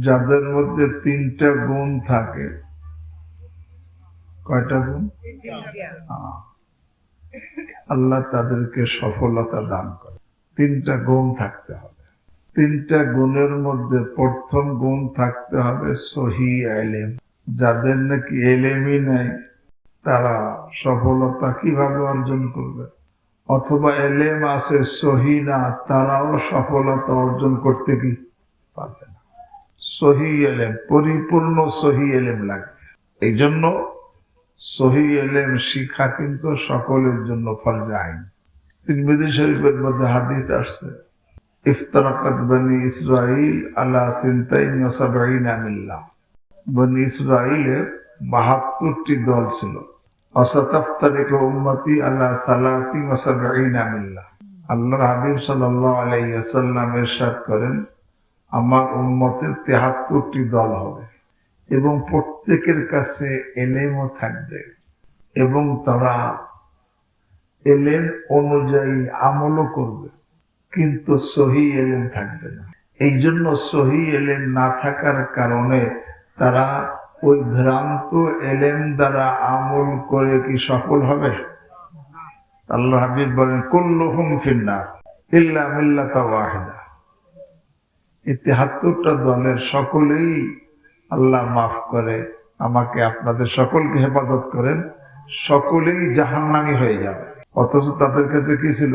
যাদের মধ্যে তিনটা গুণ থাকে। কয়টা গুণ। আল্লাহ তাদেরকে সফলতা দান করে। তিনটা গুণ থাকতে হবে। তিনটা গুণের মধ্যে প্রথম গুণ থাকতে হবে সহি এলেম। যাদের নাকি এলেমই নেই, তারা সফলতা কীভাবে অর্জন করবে? অথবা এলেম আছে সহি না, তারাও সফলতা অর্জন করতে কি পারবে না? সহি এলেম পরিপূর্ণ সহি এলেম লাগবে এই জন্য সহি এলেম শিখা কিন্তু সকলের জন্য ফরজে আইন। তিরমিজি শরীফের মধ্যে হাদিস আসছে, ইফতারাকাত বনি ইসরাইল আলা সিনতাইন বনি ইসরাইলের বাহাত্তরটি দল ছিল, অসাতাফতারিক উম্মতি আল্লাহ সালাসি ওয়া সাবঈনা মিল্লাহ আল্লাহর হাবিব ওয়াসাল্লাম ইরশাদ করেন আমার উম্মতের তেহাত্তরটি দল হবে এবং প্রত্যেকের কাছে এলেমও থাকবে এবং তারা এলেম অনুযায়ী আমলও করবে, কিন্তু সহি এলেম থাকবে না। এই জন্য সহি এলেন না থাকার কারণে তারা ওই ভ্রান্ত এলেম দ্বারা আমল করে কি সফল হবে? আল্লাহ হাবিব বলেন, কুল্লুহুম ফিন্নার, ইল্লা মিল্লাতা ওয়াহিদা। এই তেহাত্তরটা দলের সকলেই আল্লাহ মাফ করে, আমাকে আপনাদের সকলকে হেফাজত করেন, সকলেই জাহান্নামি হয়ে যাবে। অথচ তাদের কাছে কি ছিল?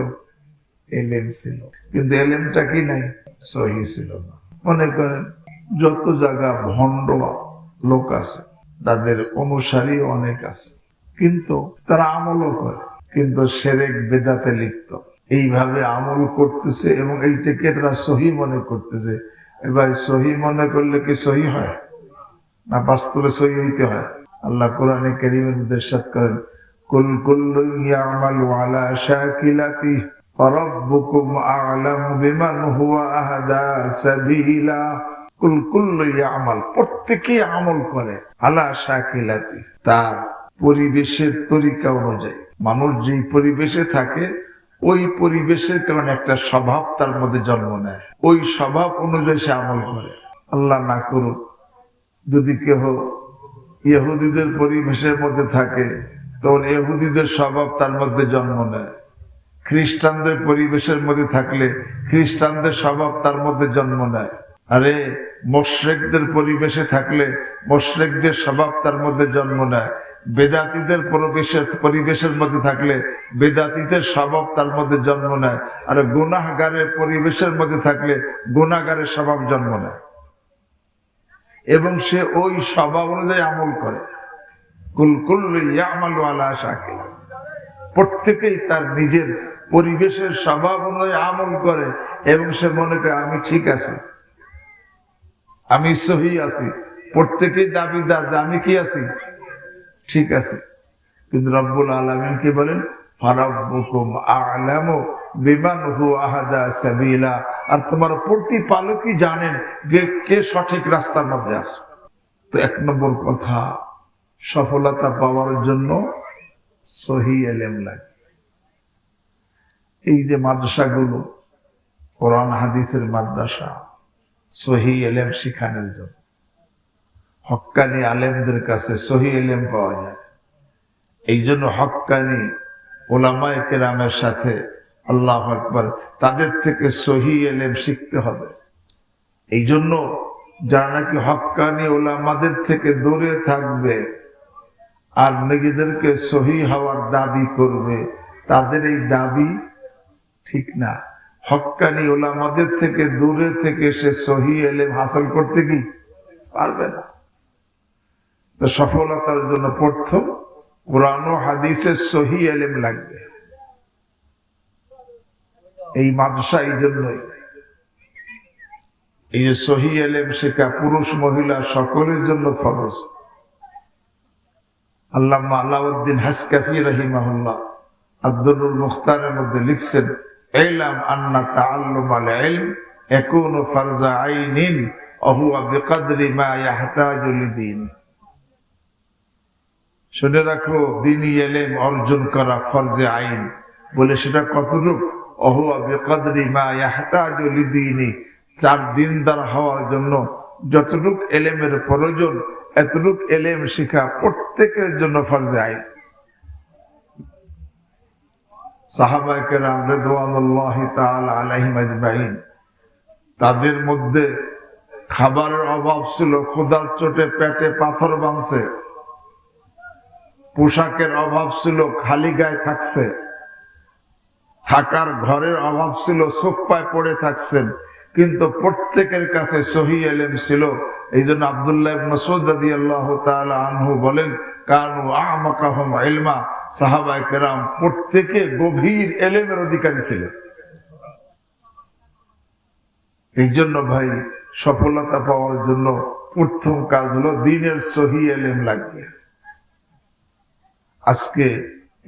এলেম ছিল। কিন্তু এলেমটা কি নাই? সহি ছিল না। মনে করেন, যত জায়গা ভণ্ড লোক আছে, তাদের অনুসারী অনেক আছে। কিন্তু তারা আমলও করে, কিন্তু সেরেক বেদাতে লিপ্ত। এইভাবে আমল করতেছে এবং এইটাকে তারা সহি মনে করতেছে এবার সহি মনে করলে কি সহি হয় না বাস্তবে সহি হইতে হয় আল্লাহ কোরআনে কেরিমের নির্দেশাত করেন কুল কুল্লু ইয়ামালু আলা শাকিলাতি فربكم أعلم بمن هو أهدى سبيلا কুল কুল্লু ইয়ামাল প্রত্যেকেই আমল করে আলা শাকিলাতি তার পরিবেশের তরিকা অনুযায়ী মানুষ যেই পরিবেশে থাকে ওই পরিবেশের কারণে একটা স্বভাব তার মধ্যে জন্ম নেয়। ওই স্বভাব অনুযায়ী সে আমল করে। আল্লাহ না করুক, যদি কেহ ইহুদিদের পরিবেশের মধ্যে থাকে, তখন ইহুদিদের স্বভাব তার মধ্যে জন্ম নেয়। খ্রিস্টানদের পরিবেশের মধ্যে থাকলে খ্রিস্টানদের স্বভাব তার মধ্যে জন্ম নেয়। আরে, মোশরেকদের পরিবেশে থাকলে মোশরেকদের স্বভাব তার মধ্যে জন্ম নেয়। বেদাতিদের পরিবেশের পরিবেশের মধ্যে থাকলে বেদাতিদের স্বভাব তার মধ্যে জন্ম নেয়। আর গুনাহগারের পরিবেশের মধ্যে থাকলে গুনাহগারের স্বভাব জন্ম নেয়। এবং সে ওই স্বভাব অনুযায়ী আমল করে। কুলকুল্লু ইয়ামালু আলা শাকিল। প্রত্যেকেই তার নিজের পরিবেশের স্বভাব অনুযায়ী আমল করে এবং সে মনে করে, আমি ঠিক আছি। আমি সহি আছি। প্রত্যেকেই দাবিদার আমি কি আছি? ঠিক আছে। কিন্তু রব্বুল আলমিন কি বলেন? ফারাব্বুকুম বিমান আর তোমার প্রতিপালকই জানেন যে কে সঠিক রাস্তার মধ্যে আছে। তো এক নম্বর কথা, সফলতা পাওয়ার জন্য সহি এলেম লাগে। এই যে মাদ্রাসাগুলো, কোরআন, হাদিসের মাদ্রাসা, সহি এলেম শিখানোর জন্য। হক্কানি আলেমদের কাছে সহি এলেম পাওয়া যায়। এই জন্য হক্কানি ওলামায় কেরামের সাথে আল্লাহ আকবর তাদের থেকে সহি এলেম শিখতে হবে। এই জন্য যারা নাকি হক্কানি ওলামাদের থেকে দূরে থাকবে আর নিজেদেরকে সহি হওয়ার দাবি করবে, তাদের এই দাবি ঠিক না। হক্কানি ওলামাদের থেকে দূরে থেকে সে সহি এলেম হাসল করতে কি পারবে না? সফলতার জন্য প্রথম কোরআন হাদিসের সহি এলেম লাগবে। এই মাদ্রাসা এই জন্যই। এই যে সহি এলেম শেখা পুরুষ মহিলা সকলের জন্য ফরজ। আল্লামা আলাউদ্দিন হাসকাফি রহিমাহুল্লাহ আব্দুল মুখতারের মধ্যে লিখছেন এলাম আন্না তাআল্লুম আল ইলম ইয়াকুনু ফারজা আইনিন ওয়া বিকদরি মা ইয়াহতাজু লিদীনি। শুনে রাখো দিনই এলেম অর্জন করা ফরজে আইন। বলে সেটা কতটুক? অহুয়া বেকদরি মা ইয়াহতাজু লিদীনি। চার দিনদার হওয়ার জন্য যতটুক এলেমের প্রয়োজন, এতটুক এলেম শিখা প্রত্যেকের জন্য ফরজে আইন। সাহাবাহাম রেদওয়ানুল্লাহ তাআলা আলাইহিম আজমাইন তাদের মধ্যে খাবারের অভাব ছিল, ক্ষুধার চোটে পেটে পাথর বাঁধছে। পোশাকের অভাব ছিল, খালি গায়ে থাকছে। থাকার ঘরের অভাব ছিল, সোফায় পড়ে থাকছেন। কিন্তু প্রত্যেকের কাছে সহি এলেম ছিল। এই জন্য আবদুল্লাহ মসুদ রাদি আল্লাহ আনহু বলেন, কানু আমাকাহম ইলমা। সাহাবায় কেরাম প্রত্যেকে গভীর এলেমের অধিকারী ছিলেন। এই জন্য ভাই, সফলতা পাওয়ার জন্য প্রথম কাজ হলো দিনের সহি এলেম লাগবে। আজকে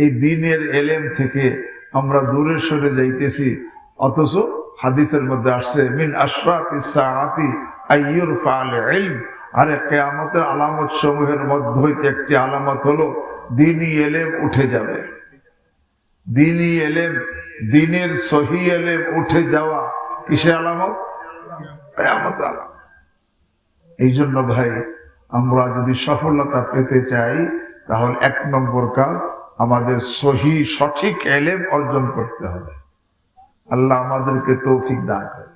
এই দিনের এলেম থেকে আমরা দূরে সরে যাইতেছি। অথচ হাদিসের মধ্যে আসছে, মিন আরে কেয়ামতের আলামত সমূহের মধ্যে হইতে একটি আলামত হলো, দিনই এলেম উঠে যাবে। দিনই এলেম, দিনের সহি এলেম উঠে যাওয়া কিসে আলামত? কেয়ামত আলামত। এই জন্য ভাই, আমরা যদি সফলতা পেতে চাই তাহলে এক নম্বর কাজ আমাদের সহি সঠিক এলেম অর্জন করতে হবে। আল্লাহ আমাদেরকে তৌফিক দান করে